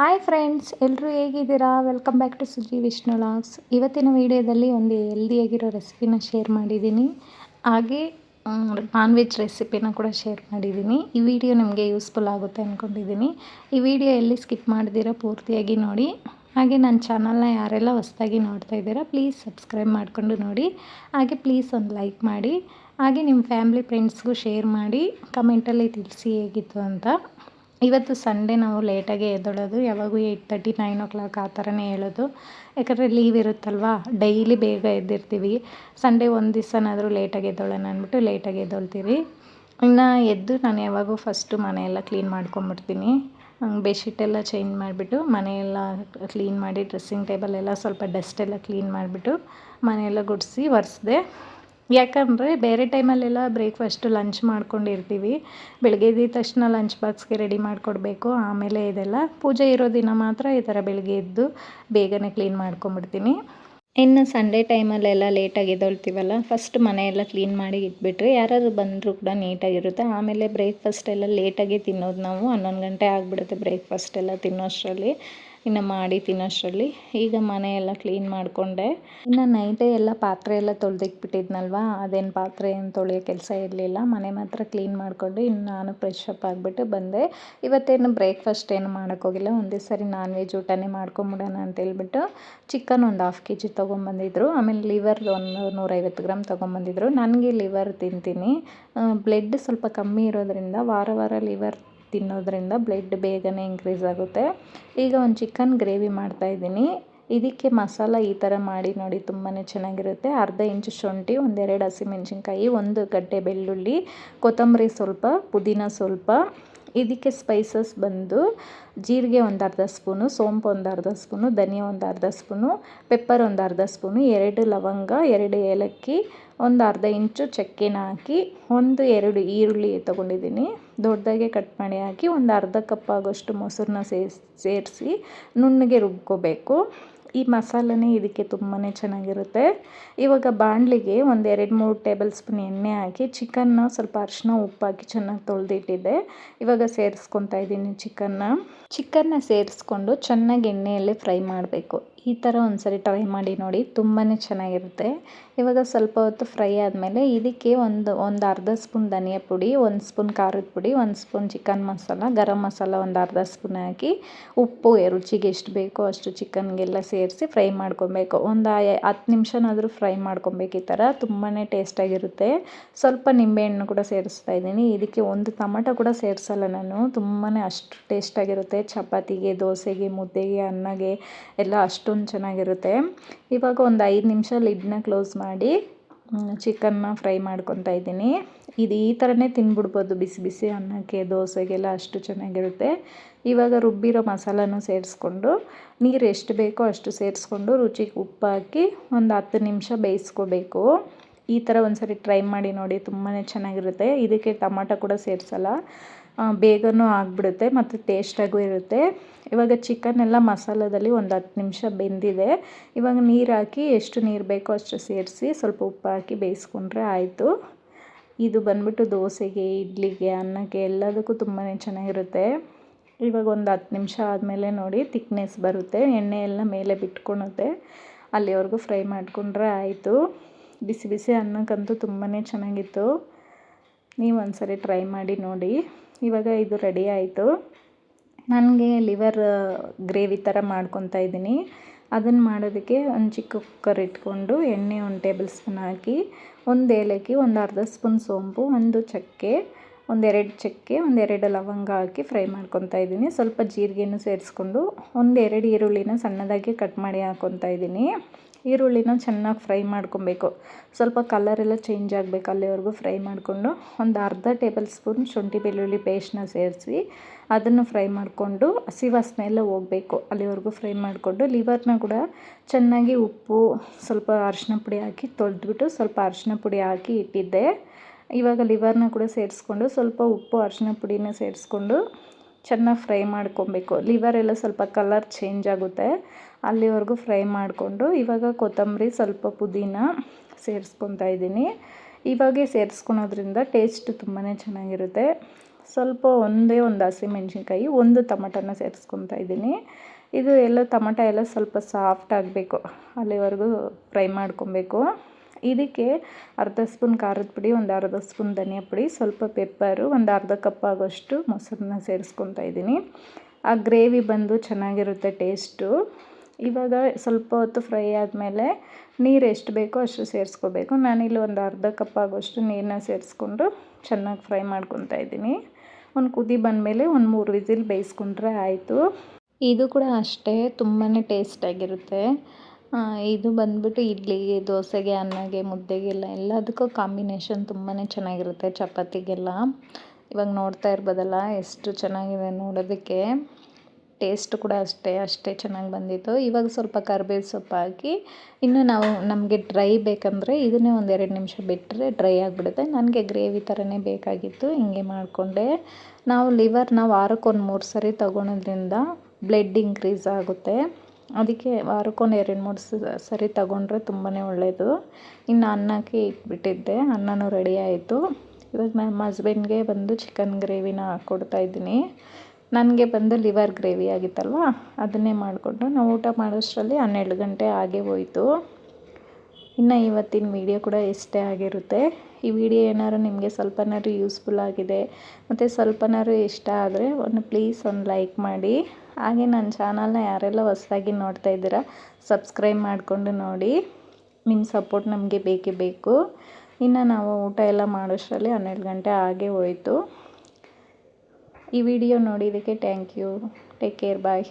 Hi friends ಎಲ್ಲರೂ ಹೇಗಿದ್ದೀರಾ? Welcome back to Suji Vishnu logs ಇವತ್ತಿನ ವಿಡಿಯೋದಲ್ಲಿ ಒಂದು ಹೆಲ್ದಿಯಾಗಿರೋ ರೆಸಿಪಿನ ಶೇರ್ ಮಾಡಿದ್ದೀನಿ. ಹಾಗೆ ನಾನ್ ವೆಜ್ ರೆಸಿಪಿನ ಕೂಡ ಶೇರ್ ಮಾಡಿದ್ದೀನಿ. ಈ ವಿಡಿಯೋ ನಿಮಗೆ ಯೂಸ್ಫುಲ್ ಆಗುತ್ತೆ ಅಂದ್ಕೊಂಡಿದ್ದೀನಿ ಈ ವಿಡಿಯೋ ಎಲ್ಲಿ ಸ್ಕಿಪ್ ಮಾಡಿದಿರೋ ಪೂರ್ತಿಯಾಗಿ ನೋಡಿ. ಹಾಗೆ ನನ್ನ ಚಾನಲ್ನ ಯಾರೆಲ್ಲ ಹೊಸ್ದಾಗಿ ನೋಡ್ತಾ ಇದ್ದೀರಾ ಪ್ಲೀಸ್ ಸಬ್ಸ್ಕ್ರೈಬ್ ಮಾಡಿಕೊಂಡು ನೋಡಿ. ಹಾಗೆ ಪ್ಲೀಸ್ ಒಂದು ಲೈಕ್ ಮಾಡಿ. ಹಾಗೆ ನಿಮ್ಮ ಫ್ಯಾಮ್ಲಿ ಫ್ರೆಂಡ್ಸ್ಗೂ ಶೇರ್ ಮಾಡಿ. ಕಮೆಂಟಲ್ಲಿ ತಿಳಿಸಿ ಹೇಗಿತ್ತು ಅಂತ. ಇವತ್ತು ಸಂಡೇ ನಾವು ಲೇಟಾಗೆ ಎದ್ದೊಳೋದು, ಯಾವಾಗೂ eight thirty, nine o'clock ಆ ಥರನೇ ಹೇಳೋದು. ಯಾಕಂದರೆ ಲೀವ್ ಇರುತ್ತಲ್ವಾ? ಡೈಲಿ ಬೇಗ ಎದ್ದಿರ್ತೀವಿ. ಸಂಡೇ ಒಂದು ದಿವಸನಾದರೂ ಲೇಟಾಗಿ ಎದ್ದೊಳೋಣ ಅಂದ್ಬಿಟ್ಟು ಲೇಟಾಗಿ ಎದ್ದೊಳ್ತೀವಿ. ಇನ್ನು ಎದ್ದು ನಾನು ಯಾವಾಗೂ ಫಸ್ಟು ಮನೆಯೆಲ್ಲ ಕ್ಲೀನ್ ಮಾಡ್ಕೊಂಬಿಡ್ತೀನಿ. ಬೆಡ್ಶೀಟೆಲ್ಲ ಚೇಂಜ್ ಮಾಡಿಬಿಟ್ಟು, ಮನೆಯೆಲ್ಲ ಕ್ಲೀನ್ ಮಾಡಿ ಡ್ರೆಸ್ಸಿಂಗ್ ಟೇಬಲ್ ಎಲ್ಲ ಸ್ವಲ್ಪ ಡಸ್ಟೆಲ್ಲ ಕ್ಲೀನ್ ಮಾಡಿಬಿಟ್ಟು ಮನೆಯೆಲ್ಲ ಗುಡಿಸಿ, ಒರೆಸ್ದೆ. ಯಾಕಂದರೆ ಬೇರೆ ಟೈಮಲ್ಲೆಲ್ಲ ಬ್ರೇಕ್ಫಾಸ್ಟು, ಲಂಚ್ ಮಾಡ್ಕೊಂಡಿರ್ತೀವಿ. ಬೆಳಗ್ಗೆ ಎದ್ದ ತಕ್ಷಣ ಲಂಚ್ ಬಾಕ್ಸ್ಗೆ ರೆಡಿ ಮಾಡಿಕೊಡ್ಬೇಕು. ಆಮೇಲೆ ಇದೆಲ್ಲ ಪೂಜೆ ಇರೋ ದಿನ ಮಾತ್ರ ಈ ಥರ ಬೆಳಗ್ಗೆ ಎದ್ದು ಬೇಗನೆ ಕ್ಲೀನ್ ಮಾಡ್ಕೊಂಬಿಡ್ತೀನಿ. ಇನ್ನು ಸಂಡೇ ಟೈಮಲ್ಲೆಲ್ಲ ಲೇಟಾಗಿ ಎದ್ದೊಳ್ತೀವಲ್ಲ ಫಸ್ಟ್ ಮನೆಯೆಲ್ಲ ಕ್ಲೀನ್ ಮಾಡಿ ಇಟ್ಬಿಟ್ರೆ ಯಾರಾದ್ರು ಬಂದರೂ ಕೂಡ ನೀಟಾಗಿರುತ್ತೆ. ಆಮೇಲೆ ಬ್ರೇಕ್ಫಾಸ್ಟ್ ಎಲ್ಲ ಲೇಟಾಗಿ ತಿನ್ನೋದು ನಾವು. ಹನ್ನೊಂದು ಗಂಟೆ ಆಗಿಬಿಡುತ್ತೆ ಬ್ರೇಕ್ಫಾಸ್ಟ್ ಎಲ್ಲ ತಿನ್ನೋಷ್ಟರಲ್ಲಿ. ಇನ್ನು ಮಾಡಿ ತಿನ್ನೋಷ್ಟರಲ್ಲಿ ಈಗ ಮನೆ ಎಲ್ಲ ಕ್ಲೀನ್ ಮಾಡಿಕೊಂಡೆ. ಇನ್ನು ನೈಟೇ ಎಲ್ಲ ಪಾತ್ರೆ ಎಲ್ಲ ತೊಳೆದಿಕ್ಬಿಟ್ಟಿದ್ನಲ್ವ ಅದೇನು ಪಾತ್ರೆ ಏನು ತೊಳೆಯೋ ಕೆಲಸ ಇರಲಿಲ್ಲ. ಮನೆ ಮಾತ್ರ ಕ್ಲೀನ್ ಮಾಡಿಕೊಂಡು ಇನ್ನು ನಾನು ಫ್ರೆಶ್ ಅಪ್ ಆಗಿಬಿಟ್ಟು ಬಂದೆ. ಇವತ್ತೇನು ಬ್ರೇಕ್ಫಾಸ್ಟ್ ಏನು ಮಾಡೋಕ್ಕೋಗಿಲ್ಲ ಒಂದೇ ಸರಿ ನಾನ್ ವೆಜ್ ಊಟನೇ ಮಾಡ್ಕೊಂಬಿಡೋಣ ಅಂತ ಹೇಳ್ಬಿಟ್ಟು ಚಿಕನ್ ಒಂದು ಹಾಫ್ ಕೆ ಜಿ ತೊಗೊಂಬಂದಿದ್ರು. ಆಮೇಲೆ ಲಿವರ್ ಒಂದು ನೂರೈವತ್ತು ಗ್ರಾಮ್ ತೊಗೊಂಬಂದಿದ್ರು. ನನಗೆ ಲಿವರ್ ತಿಂತೀನಿ. ಬ್ಲಡ್ ಸ್ವಲ್ಪ ಕಮ್ಮಿ ಇರೋದ್ರಿಂದ ವಾರ ವಾರ ಲಿವರ್ ತಿನ್ನೋದ್ರಿಂದ ಬ್ಲಡ್ ಬೇಗನೆ ಇನ್ಕ್ರೀಸ್ ಆಗುತ್ತೆ. ಈಗ ಒಂದು ಚಿಕನ್ ಗ್ರೇವಿ ಮಾಡ್ತಾ ಇದ್ದೀನಿ. ಇದಕ್ಕೆ ಮಸಾಲ ಈ ಥರ ಮಾಡಿ ನೋಡಿ ತುಂಬಾ ಚೆನ್ನಾಗಿರುತ್ತೆ. ಅರ್ಧ ಇಂಚು ಶುಂಠಿ, ಒಂದೆರಡು ಹಸಿಮೆಣ್ಸಿನ್ಕಾಯಿ, ಒಂದು ಗಡ್ಡೆ ಬೆಳ್ಳುಳ್ಳಿ, ಕೊತ್ತಂಬರಿ ಸ್ವಲ್ಪ, ಪುದೀನ ಸ್ವಲ್ಪ. ಇದಕ್ಕೆ ಸ್ಪೈಸಸ್ ಬಂದು ಜೀರಿಗೆ ಒಂದು ಅರ್ಧ ಸ್ಪೂನು, ಸೋಂಪು ಒಂದು ಅರ್ಧ ಸ್ಪೂನು, ಧನಿಯಾ ಒಂದು ಅರ್ಧ ಸ್ಪೂನು ಪೆಪ್ಪರ್ ಒಂದು ಅರ್ಧ ಸ್ಪೂನು, ಎರಡು ಲವಂಗ, ಎರಡು ಏಲಕ್ಕಿ, ಒಂದು ಅರ್ಧ ಇಂಚು ಚಕ್ಕೆನ ಹಾಕಿ, ಒಂದು, ಎರಡು ಈರುಳ್ಳಿ ತೊಗೊಂಡಿದ್ದೀನಿ. ದೊಡ್ಡದಾಗೆ ಕಟ್ ಮಾಡಿ ಹಾಕಿ ಒಂದು ಅರ್ಧ ಕಪ್ ಆಗೋಷ್ಟು ಮೊಸರನ್ನ ಸೇರಿಸಿ ನುಣ್ಣಗೆ ರುಬ್ಕೋಬೇಕು. ಈ ಮಸಾಲನೇ ಇದಕ್ಕೆ ತುಂಬಾ ಚೆನ್ನಾಗಿರುತ್ತೆ. ಇವಾಗ ಬಾಣಲಿಗೆ ಒಂದು ಎರಡು ಮೂರು ಟೇಬಲ್ ಸ್ಪೂನ್ ಎಣ್ಣೆ ಹಾಕಿ ಚಿಕನ್ನ ಸ್ವಲ್ಪ ಅರಿಶಿನ ಉಪ್ಪಾಕಿ ಚೆನ್ನಾಗಿ ತೊಳೆದಿಟ್ಟಿದ್ದೆ. ಇವಾಗ ಸೇರಿಸ್ಕೊತಾ ಇದ್ದೀನಿ ಚಿಕನ್ನ ಚಿಕನ್ನ ಸೇರಿಸ್ಕೊಂಡು ಚೆನ್ನಾಗಿ ಎಣ್ಣೆಯಲ್ಲೇ ಫ್ರೈ ಮಾಡಬೇಕು. ಈ ಥರ ಒಂದು ಸರಿ ಟ್ರೈ ಮಾಡಿ ನೋಡಿ ತುಂಬಾ ಚೆನ್ನಾಗಿರುತ್ತೆ. ಇವಾಗ ಸ್ವಲ್ಪ ಹೊತ್ತು ಫ್ರೈ ಆದಮೇಲೆ ಇದಕ್ಕೆ ಒಂದು ಒಂದು ಅರ್ಧ ಸ್ಪೂನ್ ಧನಿಯಾ ಪುಡಿ, ಒಂದು ಸ್ಪೂನ್ ಖಾರದ ಪುಡಿ, ಒಂದು ಸ್ಪೂನ್ ಚಿಕನ್ ಮಸಾಲ, ಗರಂ ಮಸಾಲ ಒಂದು ಅರ್ಧ ಸ್ಪೂನ್ ಹಾಕಿ, ಉಪ್ಪು ರುಚಿಗೆ ಎಷ್ಟು ಬೇಕೋ ಅಷ್ಟು ಚಿಕನ್ಗೆಲ್ಲ ಸೇರಿಸಿ ಫ್ರೈ ಮಾಡ್ಕೊಬೇಕು. ಒಂದು ಹತ್ತು ನಿಮಿಷನಾದರೂ ಫ್ರೈ ಮಾಡ್ಕೊಬೇಕು ಈ ಥರ. ತುಂಬಾ ಟೇಸ್ಟಾಗಿರುತ್ತೆ ಸ್ವಲ್ಪ ನಿಂಬೆಹಣ್ಣು ಕೂಡ ಸೇರಿಸ್ತಾ ಇದ್ದೀನಿ. ಇದಕ್ಕೆ ಒಂದು ಟೊಮಟೊ ಕೂಡ ಸೇರಿಸಲ್ಲ ನಾನು. ತುಂಬಾ ಅಷ್ಟು ಟೇಸ್ಟಾಗಿರುತ್ತೆ ಚಪಾತಿಗೆ, ದೋಸೆಗೆ, ಮುದ್ದೆಗೆ, ಅನ್ನಗೆ ಎಲ್ಲ ಅಷ್ಟೊಂದು ಚೆನ್ನಾಗಿರುತ್ತೆ. ಇವಾಗ ಒಂದು ಐದು ನಿಮಿಷ ಲಿಡ್ನ ಕ್ಲೋಸ್ ಮಾಡಿ ಚಿಕನ್ನ ಫ್ರೈ ಮಾಡ್ಕೊತಾ ಇದ್ದೀನಿ. ಇದು ಈ ಥರನೇ ತಿನ್ಬಿಡ್ಬೋದು. ಬಿಸಿ ಬಿಸಿ ಅನ್ನಕ್ಕೆ, ದೋಸೆಗೆಲ್ಲ ಅಷ್ಟು ಚೆನ್ನಾಗಿರುತ್ತೆ. ಇವಾಗ ರುಬ್ಬಿರೋ ಮಸಾಲನೂ ಸೇರಿಸ್ಕೊಂಡು, ನೀರು ಎಷ್ಟು ಬೇಕೋ ಅಷ್ಟು ಸೇರಿಸ್ಕೊಂಡು ರುಚಿಗೆ ಉಪ್ಪು ಹಾಕಿ ಒಂದು ಹತ್ತು ನಿಮಿಷ ಬೇಯಿಸ್ಕೋಬೇಕು. ಈ ಥರ ಒಂದು ಸರಿ ಟ್ರೈ ಮಾಡಿ ನೋಡಿ ತುಂಬಾ ಚೆನ್ನಾಗಿರುತ್ತೆ. ಇದಕ್ಕೆ ಟೊಮಾಟೊ ಕೂಡ ಸೇರಿಸಲ್ಲ. ಬೇಗನೂ ಆಗಿಬಿಡುತ್ತೆ ಮತ್ತು ಟೇಸ್ಟಾಗೂ ಇರುತ್ತೆ. ಇವಾಗ ಚಿಕನ್ ಎಲ್ಲ ಮಸಾಲದಲ್ಲಿ ಒಂದು ಹತ್ತು ನಿಮಿಷ ಬೆಂದಿದೆ. ಇವಾಗ ನೀರು ಹಾಕಿ ಎಷ್ಟು ನೀರು ಬೇಕೋ ಅಷ್ಟು ಸೇರಿಸಿ ಸ್ವಲ್ಪ ಉಪ್ಪು ಹಾಕಿ ಬೇಯಿಸ್ಕೊಂಡ್ರೆ ಆಯಿತು. ಇದು ಬಂದ್ಬಿಟ್ಟು ದೋಸೆಗೆ, ಇಡ್ಲಿಗೆ, ಅನ್ನಕ್ಕೆ ಎಲ್ಲದಕ್ಕೂ ತುಂಬಾ ಚೆನ್ನಾಗಿರುತ್ತೆ. ಇವಾಗ ಒಂದು ಹತ್ತು ನಿಮಿಷ ಆದಮೇಲೆ ನೋಡಿ ತಿಕ್ನೆಸ್ ಬರುತ್ತೆ. ಎಣ್ಣೆ ಎಲ್ಲ ಮೇಲೆ ಬಿಟ್ಕೊಳುತ್ತೆ ಅಲ್ಲಿವರೆಗೂ ಫ್ರೈ ಮಾಡಿಕೊಂಡ್ರೆ ಆಯಿತು. ಬಿಸಿ ಬಿಸಿ ಅನ್ನಕ್ಕಂತೂ ತುಂಬಾ ಚೆನ್ನಾಗಿತ್ತು. ನೀವು ಒಂದ್ಸರಿ ಟ್ರೈ ಮಾಡಿ ನೋಡಿ. ಇವಾಗ ಇದು ರೆಡಿ ಆಯಿತು. ನನಗೆ ಲಿವರ್ ಗ್ರೇವಿ ಥರ ಮಾಡ್ಕೊತಾ ಇದ್ದೀನಿ. ಅದನ್ನು ಮಾಡೋದಕ್ಕೆ ಒಂದು ಚಿಕ್ಕ ಕುಕ್ಕರ್ ಇಟ್ಕೊಂಡು ಎಣ್ಣೆ ಒಂದು ಟೇಬಲ್ ಸ್ಪೂನ್ ಹಾಕಿ, ಒಂದು ಏಲಕ್ಕಿ, ಒಂದು ಅರ್ಧ ಸ್ಪೂನ್ ಸೋಂಪು, ಒಂದು ಚಕ್ಕೆ ಒಂದೆರಡು ಚಕ್ಕೆ ಒಂದೆರಡು ಲವಂಗ ಹಾಕಿ ಫ್ರೈ ಮಾಡ್ಕೊತಾ ಇದ್ದೀನಿ. ಸ್ವಲ್ಪ ಜೀರಿಗೆನೂ ಸೇರಿಸ್ಕೊಂಡು ಒಂದೆರಡು ಈರುಳ್ಳಿನ ಸಣ್ಣದಾಗಿ ಕಟ್ ಮಾಡಿ ಹಾಕ್ಕೊತಾ ಇದ್ದೀನಿ. ಈರುಳ್ಳಿನ ಚೆನ್ನಾಗಿ ಫ್ರೈ ಮಾಡ್ಕೊಬೇಕು. ಸ್ವಲ್ಪ ಕಲರೆಲ್ಲ ಚೇಂಜ್ ಆಗಬೇಕು ಅಲ್ಲಿವರೆಗೂ ಫ್ರೈ ಮಾಡಿಕೊಂಡು, ಒಂದು ಅರ್ಧ ಟೇಬಲ್ ಸ್ಪೂನ್ ಶುಂಠಿ ಬೆಳ್ಳುಳ್ಳಿ ಪೇಸ್ಟ್ನ ಸೇರಿಸಿ, ಅದನ್ನು ಫ್ರೈ ಮಾಡಿಕೊಂಡು ಹಸಿ ವಾಸನೆ ಎಲ್ಲ ಹೋಗಬೇಕು. ಅಲ್ಲಿವರೆಗೂ ಫ್ರೈ ಮಾಡಿಕೊಂಡು ಲಿವರ್ನ ಕೂಡ ಚೆನ್ನಾಗಿ ಉಪ್ಪು, ಸ್ವಲ್ಪ ಅರಿಶಿನ ಪುಡಿ ಹಾಕಿ ತೊಳೆದ್ಬಿಟ್ಟು ಸ್ವಲ್ಪ ಅರಿಶಿನ ಪುಡಿ ಹಾಕಿ ಇಟ್ಟಿದ್ದೆ. ಇವಾಗ ಲಿವರ್ನ ಕೂಡ ಸೇರಿಸ್ಕೊಂಡು ಸ್ವಲ್ಪ ಉಪ್ಪು ಅರಿಶಿನ ಪುಡಿನ ಸೇರಿಸ್ಕೊಂಡು ಚೆನ್ನಾಗಿ ಫ್ರೈ ಮಾಡ್ಕೊಬೇಕು. ಲಿವರ್ ಎಲ್ಲ ಸ್ವಲ್ಪ ಕಲರ್ ಚೇಂಜ್ ಆಗುತ್ತೆ. ಅಲ್ಲಿವರೆಗೂ ಫ್ರೈ ಮಾಡಿಕೊಂಡು ಇವಾಗ ಕೊತ್ತಂಬರಿ ಸ್ವಲ್ಪ ಪುದೀನ ಸೇರಿಸ್ಕೊತಾ ಇದ್ದೀನಿ. ಇವಾಗೆ ಸೇರಿಸ್ಕೊಳೋದ್ರಿಂದ ಟೇಸ್ಟ್ ತುಂಬಾ ಚೆನ್ನಾಗಿರುತ್ತೆ. ಸ್ವಲ್ಪ ಒಂದೇ ಒಂದು ಹಸಿಮೆಣ್ಸಿನ್ಕಾಯಿ ಒಂದು ಟಮಟನ ಸೇರಿಸ್ಕೊತಾ ಇದ್ದೀನಿ. ಇದು ಎಲ್ಲ ಟಮಟ ಎಲ್ಲ ಸ್ವಲ್ಪ ಸಾಫ್ಟ್ ಆಗಬೇಕು. ಅಲ್ಲಿವರೆಗೂ ಫ್ರೈ ಮಾಡ್ಕೊಬೇಕು. ಇದಕ್ಕೆ ಅರ್ಧ ಸ್ಪೂನ್ ಖಾರದ ಪುಡಿ, ಒಂದು ಅರ್ಧ ಸ್ಪೂನ್ ಧನಿಯಾ ಪುಡಿ, ಸ್ವಲ್ಪ ಪೆಪ್ಪರು, ಒಂದು ಅರ್ಧ ಕಪ್ ಆಗೋಷ್ಟು ಮೊಸರನ್ನ ಸೇರಿಸ್ಕೊತಾ ಇದ್ದೀನಿ. ಆ ಗ್ರೇವಿ ಬಂದು ಚೆನ್ನಾಗಿರುತ್ತೆ ಟೇಸ್ಟು. ಇವಾಗ ಸ್ವಲ್ಪ ಹೊತ್ತು ಫ್ರೈ ಆದಮೇಲೆ ನೀರು ಎಷ್ಟು ಬೇಕೋ ಅಷ್ಟು ಸೇರಿಸ್ಕೋಬೇಕು. ನಾನಿಲ್ಲಿ ಒಂದು ಅರ್ಧ ಕಪ್ ಆಗೋಷ್ಟು ನೀರನ್ನ ಸೇರಿಸ್ಕೊಂಡು ಚೆನ್ನಾಗಿ ಫ್ರೈ ಮಾಡ್ಕೊತಾ ಇದ್ದೀನಿ. ಒಂದು ಕುದಿ ಬಂದಮೇಲೆ ಒಂದು ಮೂರು ವಿಸಿಲ್ ಬೇಯಿಸ್ಕೊಂಡ್ರೆ ಆಯಿತು. ಇದು ಕೂಡ ಅಷ್ಟೇ ತುಂಬಾ ಟೇಸ್ಟಾಗಿರುತ್ತೆ ಇದು ಬಂದ್ಬಿಟ್ಟು ಇಡ್ಲಿಗೆ ದೋಸೆಗೆ, ಅನ್ನಗೆ, ಮುದ್ದೆಗೆಲ್ಲ ಎಲ್ಲದಕ್ಕೂ ಕಾಂಬಿನೇಷನ್ ತುಂಬಾ ಚೆನ್ನಾಗಿರುತ್ತೆ ಚಪಾತಿಗೆಲ್ಲ. ಇವಾಗ ನೋಡ್ತಾ ಇರ್ಬೋದಲ್ಲ, ಎಷ್ಟು ಚೆನ್ನಾಗಿದೆ ನೋಡೋದಕ್ಕೆ. ಟೇಸ್ಟ್ ಕೂಡ ಅಷ್ಟೇ ಅಷ್ಟೇ ಚೆನ್ನಾಗಿ ಬಂದಿತ್ತು. ಇವಾಗ ಸ್ವಲ್ಪ ಕರ್ಬೇವು ಸೊಪ್ಪು ಹಾಕಿ, ಇನ್ನು ನಾವು ನಮಗೆ ಡ್ರೈ ಬೇಕಂದರೆ ಇದನ್ನೇ ಒಂದು ಎರಡು ನಿಮಿಷ ಬಿಟ್ಟರೆ ಡ್ರೈ ಆಗಿಬಿಡುತ್ತೆ. ನನಗೆ ಗ್ರೇವಿ ಥರನೇ ಬೇಕಾಗಿತ್ತು, ಹಿಂಗೆ ಮಾಡಿಕೊಂಡೆ. ನಾವು ಲಿವರ್ನ ವಾರಕ್ಕೊಂದು ಮೂರು ಸರಿ ತಗೊಳೋದ್ರಿಂದ ಬ್ಲಡ್ ಇನ್ಕ್ರೀಸ್ ಆಗುತ್ತೆ. ಅದಕ್ಕೆ ವಾರಕ್ಕೊಂದು ಎರಡು, ಮೂರು ಸರಿ ತಗೊಂಡ್ರೆ ತುಂಬಾ ಒಳ್ಳೆಯದು ಇನ್ನು ಅನ್ನಕ್ಕೆ ಇಟ್ಬಿಟ್ಟಿದ್ದೆ, ಅನ್ನನೂ ರೆಡಿ ಆಯಿತು. ಇವಾಗ ನಮ್ಮ ಹಸ್ಬೆಂಡ್ಗೆ ಬಂದು ಚಿಕನ್ ಗ್ರೇವಿನ ಕೊಡ್ತಾ ಇದ್ದೀನಿ. ನನಗೆ ಬಂದು ಲಿವರ್ ಗ್ರೇವಿ ಆಗಿತ್ತಲ್ವ? ಅದನ್ನೇ ಮಾಡಿಕೊಂಡು ನಾವು ಊಟ ಮಾಡೋಷ್ಟರಲ್ಲಿ ಹನ್ನೆರಡು ಗಂಟೆ ಆಗೇ ಹೋಯಿತು. ಇನ್ನು ಇವತ್ತಿನ ವಿಡಿಯೋ ಕೂಡ ಇಷ್ಟೇ ಆಗಿರುತ್ತೆ. ಈ ವಿಡಿಯೋ ಏನಾದ್ರು ನಿಮಗೆ ಸ್ವಲ್ಪನಾದ್ರು ಯೂಸ್ಫುಲ್ ಆಗಿದೆ, ಮತ್ತು ಸ್ವಲ್ಪನಾದ್ರು ಇಷ್ಟ ಆದರೆ ಒಂದು ಪ್ಲೀಸ್ ಒಂದು ಲೈಕ್ ಮಾಡಿ. ಹಾಗೆ ನನ್ನ ಚಾನಲ್ನ ಯಾರೆಲ್ಲ ಹೊಸ್ದಾಗಿ ನೋಡ್ತಾ ಇದ್ದೀರಾ, ಸಬ್ಸ್ಕ್ರೈಬ್ ಮಾಡಿಕೊಂಡು ನೋಡಿ. ನಿಮ್ಮ ಸಪೋರ್ಟ್ ನಮಗೆ ಬೇಕೇ ಬೇಕು. ಇನ್ನು ನಾವು ಊಟ ಎಲ್ಲ ಮಾಡೋಷ್ಟರಲ್ಲಿ ಹನ್ನೆರಡು ಗಂಟೆ ಹಾಗೆ ಹೋಯಿತು. ಈ ವಿಡಿಯೋ ನೋಡಿದ್ದಕ್ಕೆ thank you. Take care, bye.